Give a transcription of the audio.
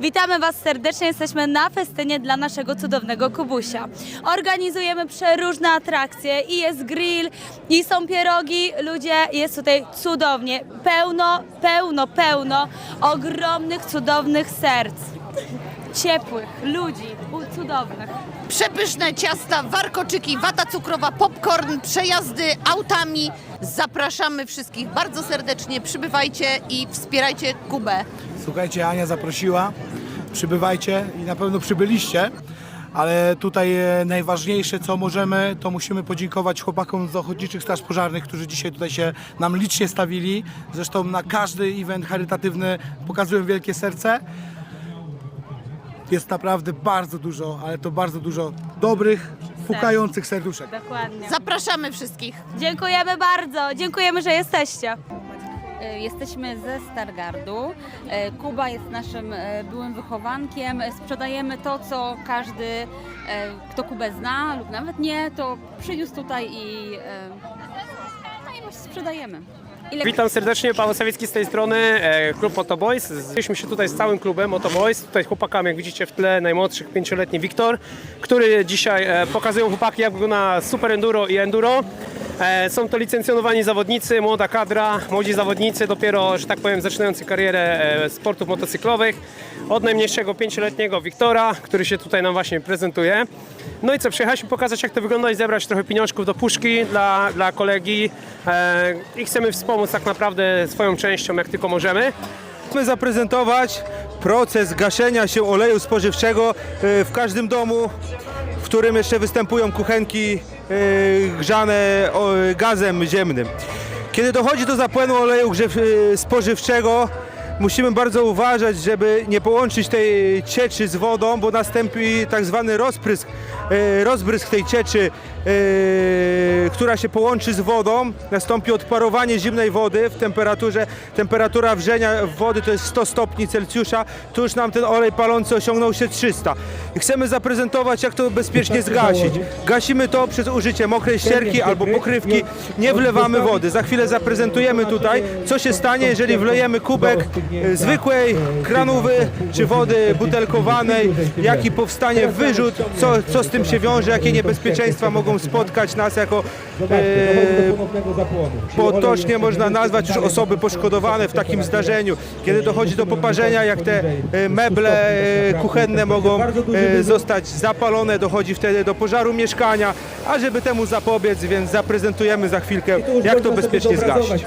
Witamy Was serdecznie, jesteśmy na festynie dla naszego cudownego Kubusia. Organizujemy przeróżne atrakcje i jest grill, i są pierogi, ludzie, jest tutaj cudownie, pełno, pełno, pełno ogromnych, cudownych serc. Ciepłych ludzi, cudownych. Przepyszne ciasta, warkoczyki, wata cukrowa, popcorn, przejazdy autami. Zapraszamy wszystkich bardzo serdecznie. Przybywajcie i wspierajcie Kubę. Słuchajcie, Ania zaprosiła, przybywajcie i na pewno przybyliście, ale tutaj e, najważniejsze co możemy, to musimy podziękować chłopakom z Ochotniczych Straż Pożarnych, którzy dzisiaj tutaj się nam licznie stawili. Zresztą na każdy event charytatywny pokazują wielkie serce. Jest naprawdę bardzo dużo, ale to bardzo dużo dobrych, pukających serduszek. Dokładnie. Zapraszamy wszystkich. Dziękujemy bardzo, dziękujemy, że jesteście. E, Jesteśmy ze Stargardu. E, Kuba jest naszym e, byłym wychowankiem. Sprzedajemy to, co każdy, kto Kubę zna lub nawet nie, to przyniósł tutaj i, no i właśnie sprzedajemy. Ile Witam serdecznie, Paweł Sawicki z tej strony, klub Motoboys. Zbiliśmy się tutaj z całym klubem Motoboys. Tutaj chłopakami, jak widzicie w tle, najmłodszych, pięcioletni Wiktor, który dzisiaj pokazują chłopaki jak wygląda super enduro i enduro. E, Są to licencjonowani zawodnicy, młoda kadra, młodzi zawodnicy, dopiero, że tak powiem, zaczynający karierę e, sportów motocyklowych. Od najmniejszego pięcioletniego Wiktora, który się tutaj nam właśnie prezentuje. No i co, przyjechaliśmy pokazać jak to wygląda i zebrać trochę pieniążków do puszki dla, dla kolegi e, i chcemy wspomóc tak naprawdę swoją częścią jak tylko możemy. Chcemy zaprezentować proces gaszenia się oleju spożywczego e, w każdym domu, w którym jeszcze występują kuchenki e, grzane gazem ziemnym. Kiedy dochodzi do zapłenu oleju e, spożywczego, musimy bardzo uważać, żeby nie połączyć tej cieczy z wodą, bo nastąpi tak zwany rozprysk, rozbrysk tej cieczy, która się połączy z wodą. Nastąpi odparowanie zimnej wody w temperaturze. Temperatura wrzenia wody to jest 100 stopni Celsjusza. Tu już nam ten olej palący osiągnął się 300. I chcemy zaprezentować, jak to bezpiecznie zgasić. Gasimy to przez użycie mokrej ścierki albo pokrywki. Nie wlewamy wody. Za chwilę zaprezentujemy tutaj, co się stanie, jeżeli wlejemy kubek e, zwykłej kranówy czy wody butelkowanej, jaki powstanie wyrzut, co, co z tym się wiąże, jakie niebezpieczeństwa mogą spotkać nas jako e, potocznie można nazwać już osoby poszkodowane w takim zdarzeniu. Kiedy dochodzi do poparzenia, jak te e, meble e, kuchenne mogą e, zostać zapalone, dochodzi wtedy do pożaru mieszkania, a żeby temu zapobiec, więc zaprezentujemy za chwilkę, jak to bezpiecznie zgasić.